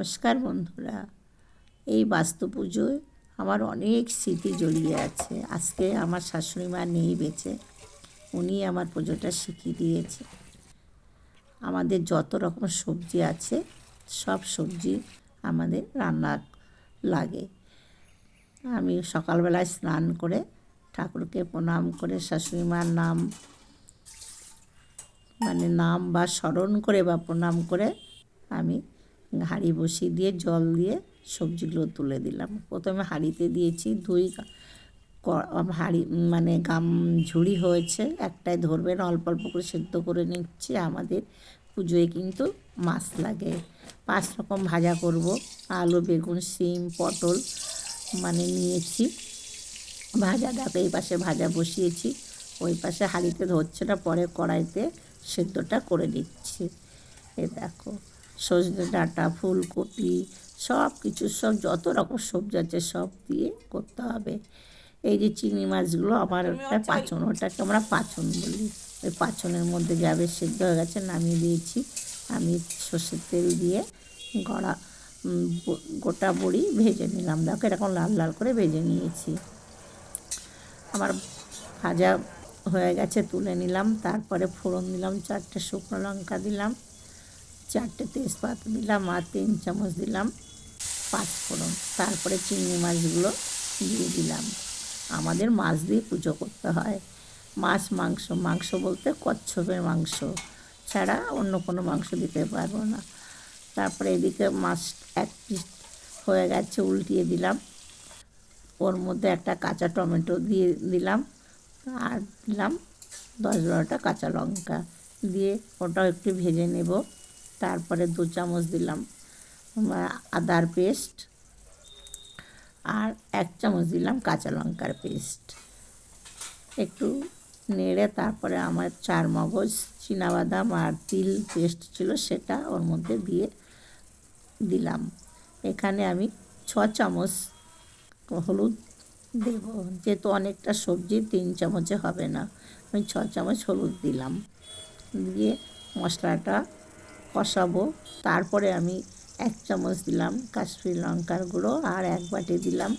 নমস্কার বন্ধুরা। এই বাস্তু পুজোয় আমার অনেক স্মৃতি জড়িয়ে আছে। আজকে আমার শাশুড়ি মা নেই বেঁচে, উনি আমার পুজোটা শিখিয়ে দিয়েছে। আমাদের যত রকম সবজি আছে, সব সবজি আমাদের রান্না লাগে। আমি সকালবেলায় স্নান করে ঠাকুরকে প্রণাম করে শাশুড়ি মার নাম মানে নাম বা স্মরণ করে বা প্রণাম করে আমি হাঁড়ি বসিয়ে দিয়ে জল দিয়ে সবজিগুলো তুলে দিলাম। প্রথমে হাঁড়িতে দিয়েছি দুই হাঁড়ি মানে গাম ঝুড়ি হয়েছে, একটাই ধরবেন, অল্প অল্প করে সেদ্ধ করে নিচ্ছি। আমাদের পুজোয় কিন্তু মাছ লাগে। পাঁচ রকম ভাজা করব, আলু, বেগুন, শিম, পটল মানে নিয়েছি। ভাজা ভাজাটাকে এই পাশে ভাজা বসিয়েছি, ওই পাশে হাঁড়িতে ধরছে না, পরে কড়াইতে সেদ্ধটা করে নিচ্ছি। এ দেখো। সজনে ডাঁটা ফুলকপি সব কিছু সব যত রকম সবজি আছে সব দিয়ে করতে হবে। এই যে চিংড়ি মাছগুলো আমার একটা পাচন ওটাকে আমরা পাচন বলি। ওই পাচনের মধ্যে যাবে সেদ্ধ হয়ে গেছে নামিয়ে দিয়েছি। আমি সর্ষের তেল দিয়ে গড়া গোটা বড়ি ভেজে নিলাম। দেখো এরকম লাল লাল করে ভেজে নিয়েছি। আমার ভাজা হয়ে গেছে তুলে নিলাম। তারপরে ফোড়ন দিলাম চারটে শুকনো লঙ্কা দিলাম। চারটে তেজপাতা দিলাম আর তিন চামচ দিলাম পাঁচ ফোড়ন তারপরে চিংড়ি মাছগুলো দিয়ে দিলাম। আমাদের মাছ দিয়ে পুজো করতে হয়। মাছ, মাংস মাংস বলতে কচ্ছপের মাংস ছাড়া অন্য কোনো মাংস দিতে পারব না। তারপরে এদিকে মাছ এক পিস হয়ে গেছে, উল্টিয়ে দিলাম। ওর মধ্যে একটা কাঁচা টমেটো দিয়ে দিলাম আর দিলাম দশ বারোটা কাঁচা লঙ্কা দিয়ে ওটাও একটু ভেজে নেব। তারপরে দু চামচ দিলাম আদার পেস্ট, আর এক চামচ দিলাম কাঁচা লঙ্কার পেস্ট। একটু নেড়ে তারপরে আমার চার মগজ বাদাম আর তিল পেস্ট ছিল সেটা ওর মধ্যে দিয়ে দিলাম। এখানে আমি ছ চামচ হলুদ দেব, যেহেতু অনেকটা সবজি, তিন চামচে হবে না। আমি ছ চামচ হলুদ দিলাম। দিয়ে মশলাটা কষাবো। তারপরে আমি এক চামচ দিলাম কাশ্মীর লঙ্কার গুঁড়ো আর এক বাটি দিলাম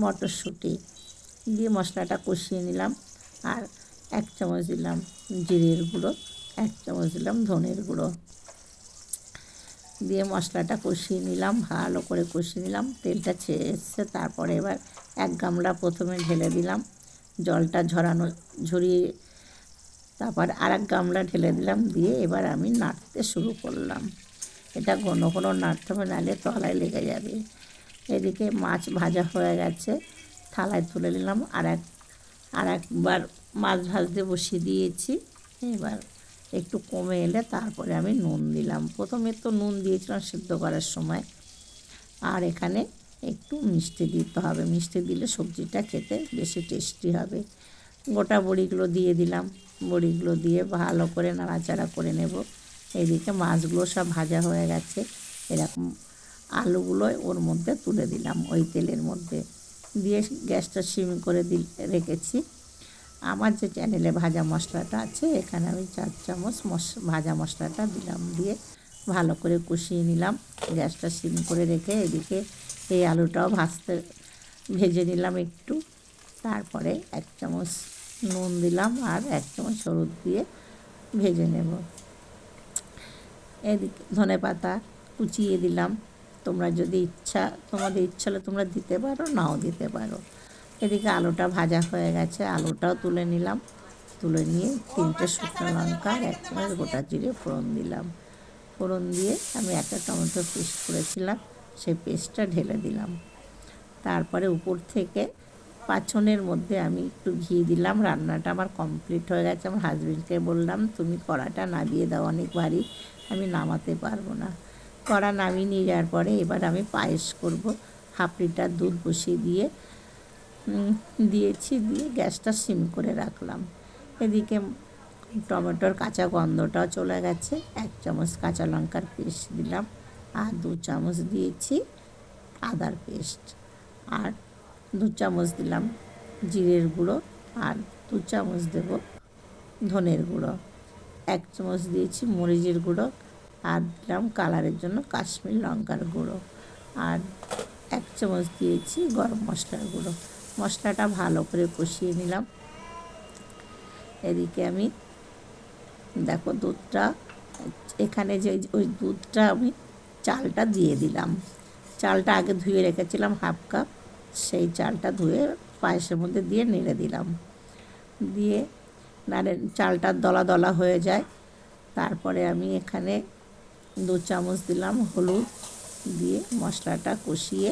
মটরশুঁটি। দিয়ে মশলাটা কষিয়ে নিলাম আর এক চামচ দিলাম জিরের গুঁড়ো, এক চামচ দিলাম ধনের গুঁড়ো। দিয়ে মশলাটা কষিয়ে নিলাম, ভালো করে কষিয়ে নিলাম, তেলটা ছেড়ে এসছে। তারপরে এবার এক গামলা প্রথমে ঢেলে দিলাম। জলটা ঝরানো, ঝরিয়ে তারপর আর এক গামলা ঢেলে দিলাম, দিয়ে এবার আমি নাড়তে শুরু করলাম। এটা ঘন ঘন নাড়তে হবে, নাহলে তলায় লেগে যাবে। এদিকে মাছ ভাজা হয়ে গেছে, থালায় তুলে নিলাম। আর এক আর একবার মাছ ভাজতে বসিয়ে দিয়েছি। এবার একটু কমে এলে তারপরে আমি নুন দিলাম। প্রথমে তো নুন দিয়েছিলাম সিদ্ধ করার সময়। আর এখানে একটু মিষ্টি দিতে হবে। মিষ্টি দিলে সবজিটা খেতে বেশি টেস্টি হবে। গোটা বড়িগুলো দিয়ে দিলাম। বড়িগুলো দিয়ে ভালো করে নাড়াচাড়া করে নেব। এদিকে মাছগুলো সব ভাজা হয়ে গেছে। এরকম আলুগুলো ওর মধ্যে তুলে দিলাম ওই তেলের মধ্যে। দিয়ে গ্যাসটা সিম করে দি, রেখেছি। আমার যে চ্যানেলে ভাজা মশলাটা আছে, এখানে আমি চার চামচ মশ, ভাজা মশলাটা দিলাম। দিয়ে ভালো করে কষিয়ে নিলাম। গ্যাসটা সিম করে রেখে এদিকে এই আলুটাও ভাজতে, ভেজে নিলাম একটু। তারপরে এক চামচ নুন দিলাম আর এক চামচ হলুদ দিয়ে ভেজে নেব। এদিকে ধনে পাতা কুচিয়ে দিলাম। তোমরা যদি ইচ্ছা, তোমাদের ইচ্ছা হলে তোমরা দিতে পারো, নাও দিতে পারো। এদিকে আলুটা ভাজা হয়ে গেছে, আলুটাও তুলে নিলাম। তুলে নিয়ে তিনটে শুকনো লঙ্কা এক চামচ গোটা জিরে ফোড়ন দিলাম। ফোড়ন দিয়ে আমি একটা টমেটো পেস্ট করেছিলাম, সেই পেস্টটা ঢেলে দিলাম। তারপরে উপর থেকে পাছনের মধ্যে আমি একটু ঘি দিলাম, রান্নাটা আমার কমপ্লিট হয়ে গেছে। আমার হাজব্যান্ডকে বললাম, তুমি কড়াটা নামিয়ে দাও অনেক ভারী, আমি নামাতে পারব না। কড়া নামিয়ে নিয়ে যাওয়ার পরে এবার আমি পায়েস করব। হাফ লিটার দুধ বসিয়ে দিয়ে দিয়েছি, দিয়ে গ্যাসটা সিম করে রাখলাম। এদিকে টমেটোর কাঁচা গন্ধটাও চলে গেছে। এক চামচ কাঁচা লঙ্কার পেস্ট দিলাম আর দু চামচ দিয়েছি আদার পেস্ট। আর দু চামচ দিলাম জিরের গুঁড়ো আর দু চামচ দেব ধনের গুঁড়ো। এক চামচ দিয়েছি মরিচের গুঁড়ো আর দিলাম কালারের জন্য কাশ্মীর লঙ্কার গুঁড়ো। আর এক চামচ দিয়েছি গরম মশলার গুঁড়ো। মশলাটা ভালো করে কষিয়ে নিলাম। এদিকে আমি দেখো দুধটা, এখানে যে ওই দুধটা আমি চালটা দিয়ে দিলাম। চালটা আগে ধুয়ে রেখেছিলাম হাফ কাপ। সেই চালটা ধুয়ে পায়েসের মধ্যে দিয়ে নেড়ে দিলাম। দিয়ে নাড়ে চালটা দলা দলা হয়ে যায়। তারপরে আমি এখানে দু চামচ দিলাম হলুদ। দিয়ে মশলাটা কষিয়ে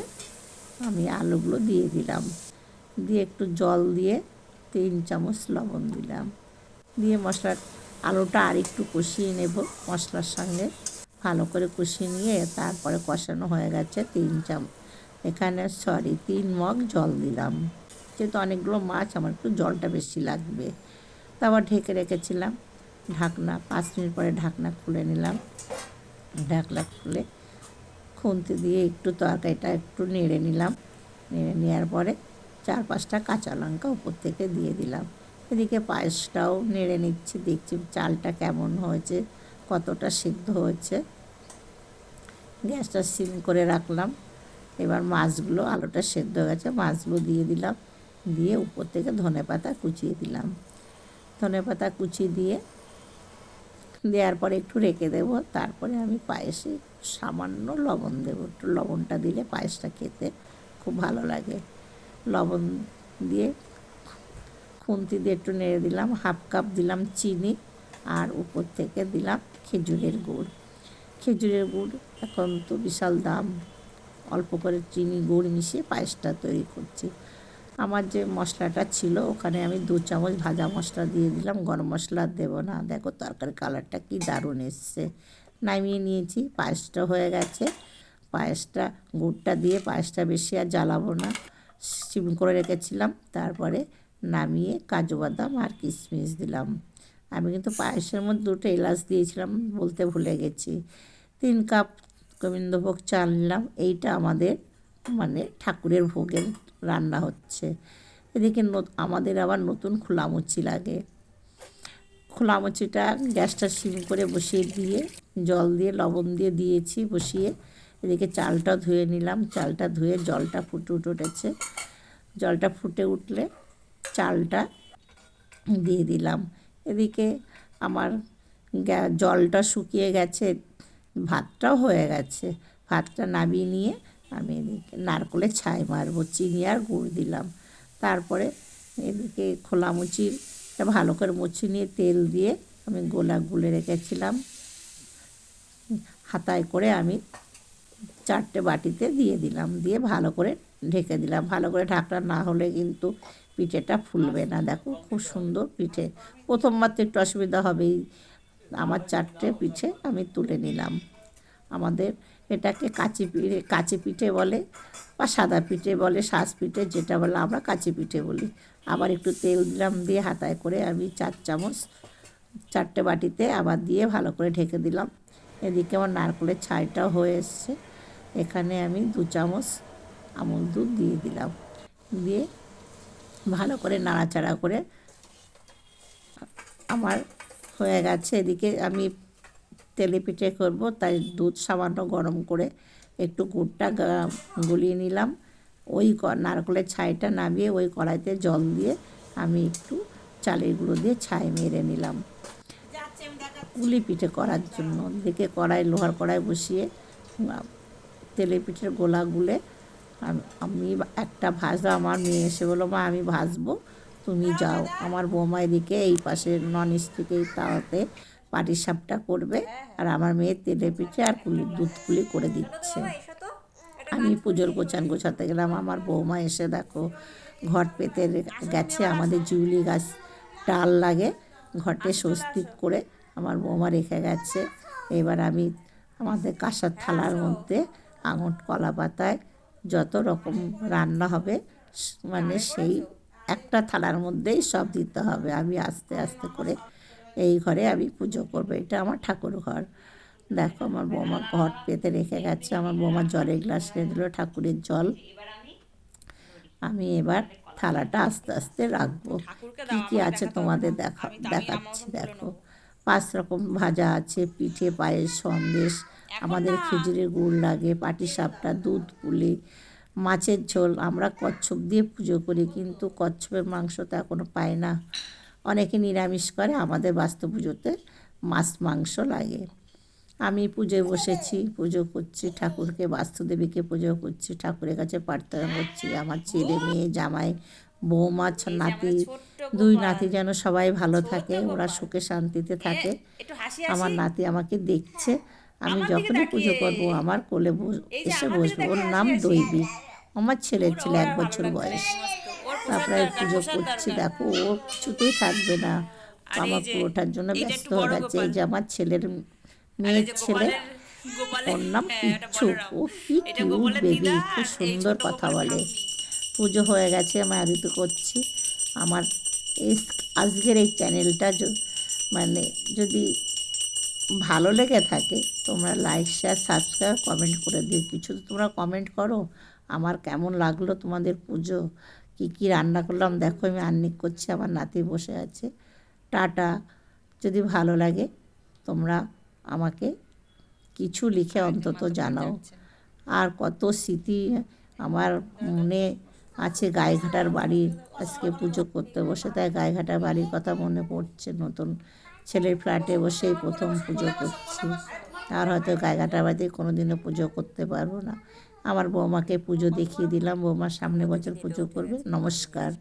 আমি আলুগুলো দিয়ে দিলাম। দিয়ে একটু জল দিয়ে তিন চামচ লবণ দিলাম। দিয়ে মশলা আলুটা আর একটু কষিয়ে নেব মশলার সঙ্গে। ভালো করে কষিয়ে নিয়ে তারপরে কষানো হয়ে গেছে তিন চাম এখানে সরি তিন মগ জল দিলাম। যেহেতু অনেকগুলো মাছ, আমার একটু জলটা বেশি লাগবে। তারপর ঢেকে রেখেছিলাম। ঢাকনা, পাঁচ মিনিট পরে ঢাকনা খুলে নিলাম। ঢাকনা খুলে খুন্তি দিয়ে একটু তরকারিটা একটু নেড়ে নিলাম। নেড়ে নেওয়ার পরে চার পাঁচটা কাঁচা লঙ্কা উপর থেকে দিয়ে দিলাম। এদিকে পায়েসটাও নেড়ে নিচ্ছি, দেখছি চালটা কেমন হয়েছে, কতটা সিদ্ধ হয়েছে। গ্যাসটা সিম করে রাখলাম। এবার মাছগুলো, আলুটা সেদ্ধ গেছে, মাছগুলো দিয়ে দিলাম। দিয়ে উপর থেকে ধনে পাতা কুচিয়ে দিলাম। ধনে পাতা কুচি দিয়ে দেওয়ার পরে একটু রেখে দেব। তারপরে আমি পায়েসে সামান্য লবণ দেবো। একটু লবণটা দিলে পায়েসটা খেতে খুব ভালো লাগে। লবণ দিয়ে খুন্তি দিয়ে একটু নেড়ে দিলাম। হাফ কাপ দিলাম চিনি আর উপর থেকে দিলাম খেজুরের গুড়। খেজুরের গুড় এখন তো বিশাল দাম। অল্প করে চিনি, গুড় মিশিয়ে পায়েসটা তৈরি করছি। আমার যে মশলাটা ছিল, ওখানে আমি দু চামচ ভাজা মশলা দিয়ে দিলাম, গরম মশলা দেবো না। দেখো তরকারি কালারটা কি দারুণ এসছে। নামিয়ে নিয়েছি, পায়েসটা হয়ে গেছে। পায়েসটা, গুড়টা দিয়ে পায়েসটা বেশি আর জ্বালাবো না। সিম করে রেখেছিলাম, তারপরে নামিয়ে কাজু বাদাম আর কিশমিশ দিলাম। আমি কিন্তু পায়েসের মধ্যে দুটো এলাচ দিয়েছিলাম, বলতে ভুলে গেছি। তিন কাপ গোবিন্দভোগ চাল নিলাম। এইটা আমাদের মানে ঠাকুরের ভোগের রান্না হচ্ছে। এদিকে আমাদের আবার নতুন খোলামুচি লাগে। খোলামুচিটা গ্যাসটা সিম করে বসিয়ে দিয়ে, জল দিয়ে, লবণ দিয়ে দিয়েছি বসিয়ে। এদিকে চালটা ধুয়ে নিলাম। চালটা ধুয়ে জলটা ফুটে উঠে উঠেছে। জলটা ফুটে উঠলে চালটা দিয়ে দিলাম। এদিকে আমার জলটা শুকিয়ে গেছে। ভাতটাও হয়ে গেছে। ভাতটা নামিয়ে নিয়ে আমি এদিকে নারকলের ছাই মারবো, চিনি আর গুড় দিলাম। তারপরে এদিকে খোলা মুচির ভালো করে মুচি নিয়ে তেল দিয়ে আমি গোলা গুলে রেখেছিলাম। হাতায় করে আমি চারটে বাটিতে দিয়ে দিলাম, দিয়ে ভালো করে ঢেকে দিলাম। ভালো করে ঢাকনা না হলে কিন্তু পিঠেটা ফুলবে না। দেখো খুব সুন্দর পিঠে। প্রথমবার তো একটু অসুবিধা হবেই। আমার চারটে পিঠে আমি তুলে নিলাম। আমাদের এটাকে কাঁচি পিঠে কাঁচি পিঠে বলে বা সাদা পিঠে বলে শ্বাস পিঠে যেটা বলে আমরা কাঁচি পিঠে বলি। আবার একটু তেল দিলাম দিয়ে হাতায় করে আমি চার চামচ চারটে বাটিতে আবার দিয়ে ভালো করে ঢেকে দিলাম। এদিকে আমার নারকলের ছাইটাও হয়ে এসছে। এখানে আমি দু চামচ আমুল দুধ দিয়ে দিলাম। দিয়ে ভালো করে নাড়াচাড়া করে আমার হয়ে গেছে। এদিকে আমি তেলে পিঠে করব, তাই দুধ সামান্য গরম করে একটু গুড়টা গুলিয়ে নিলাম। ওই নারকলের ছাইটা নামিয়ে ওই কড়াইতে জল দিয়ে আমি একটু চালের গুঁড়ো দিয়ে ছাই মেরে নিলাম। কুলি পিঠে করার জন্য। দেখে কড়াই, লোহার কড়াই বসিয়ে তেলে পিঠের গোলা গুলে আমি একটা ভাজলাম আমার মেয়ে এসে বলো মা, আমি ভাজবো। তুমি যাও। আমার বৌমা এদিকে এই পাশে নন স্টিকেই তাওয়াতে পাটির সাপটা করবে আর আমার মেয়ে তেলে পিঠে আর কুলি দুধ কুলি করে দিচ্ছে। আমি পুজোর গোছান গোছাতে গেলাম। আমার বৌমা এসে দেখো, ঘট পেতে গেছে আমাদের জিউলি গাছ। ডাল লাগে, ঘটে স্বস্তিক করে আমার বৌমা রেখে গেছে। এবার আমি আমাদের কাঁসার থালার মধ্যে আঙট কলা পাতায় যত রকম রান্না হবে মানে সেই একটা থালার মধ্যেই সব দিতে হবে। আমি আস্তে আস্তে করে এই ঘরে আমি পুজো করব। এটা আমার ঠাকুর ঘর। দেখো আমার বৌমা ঘর পেতে রেখে গেছে। আমার বৌমা জলের গ্লাস নিয়ে দিল ঠাকুরের জল। আমি এবার থালাটা আস্তে আস্তে রাখব। কী কী আছে তোমাদের দেখা দেখাচ্ছি দেখো। পাঁচ রকম ভাজা আছে পিঠে পায়েস সন্দেশ। আমাদের খেজুরের গুড় লাগে পাটিসাপটা দুধ পুলি মাছের ঝোল আমরা কচ্ছপ দিয়ে পুজো করি কিন্তু কচ্ছপের মাংস তো এখনও পায় না। অনেকে নিরামিষ করে আমাদের বাস্তু পুজোতে মাছ মাংস লাগে। আমি পুজোয় বসেছি পুজো করছি ঠাকুরকে বাস্তুদেবীকে পুজো করছি ঠাকুরের কাছে প্রার্থনা করছি আমার ছেলে মেয়ে জামাই বৌমা নাতি দুই নাতি যেন সবাই ভালো থাকে ওরা সুখে শান্তিতে থাকে। আমার নাতি আমাকে দেখছে। আমি যখনই পুজো করব আমার কোলে বস- এসে বসবো। ওর নাম হাসি হাসি। দৈবিক আমার ছেলের ছিল এক বছর বয়স। তারপরে পুজো করছি। দেখো ও কিছুতেই থাকবে না। আমার পুরোটার জন্য ব্যস্ত হয়ে গেছে। এই যে আমার ছেলের মেয়ের ছেলে ওর নাম হ্যাঁ, কিচ্ছু ও কি কিউট বেবি খুব সুন্দর কথা বলে। পুজো হয়ে গেছে আমি আরতি করছি। আমার এই আজকের এই চ্যানেলটা মানে যদি ভালো লেগে থাকে তোমরা লাইক শেয়ার সাবস্ক্রাইব কমেন্ট করে দিও। কিছু তো তোমরা কমেন্ট করো আমার কেমন লাগল তোমাদের পুজো? কী কী রান্না করলাম? দেখো আমি আন্নিক করছি আমার নাতি বসে আছে। টাটা। যদি ভালো লাগে তোমরা আমাকে কিছু লিখে অন্তত জানাও। আর কত স্মৃতি আমার মনে আছে গায়েঘাটার বাড়ির আজকে পুজো করতে বসে। তাই গায়েঘাটার বাড়ির কথা মনে পড়ছে নতুন ছেলের ফ্ল্যাটে বসেই প্রথম পুজো করছি। আর হয়তো গায়গাটা বাদে কোনো দিনও পুজো করতে পারব না। আমার বৌমাকে পুজো দেখিয়ে দিলাম। বৌমার সামনে বছর পুজো করবে। নমস্কার।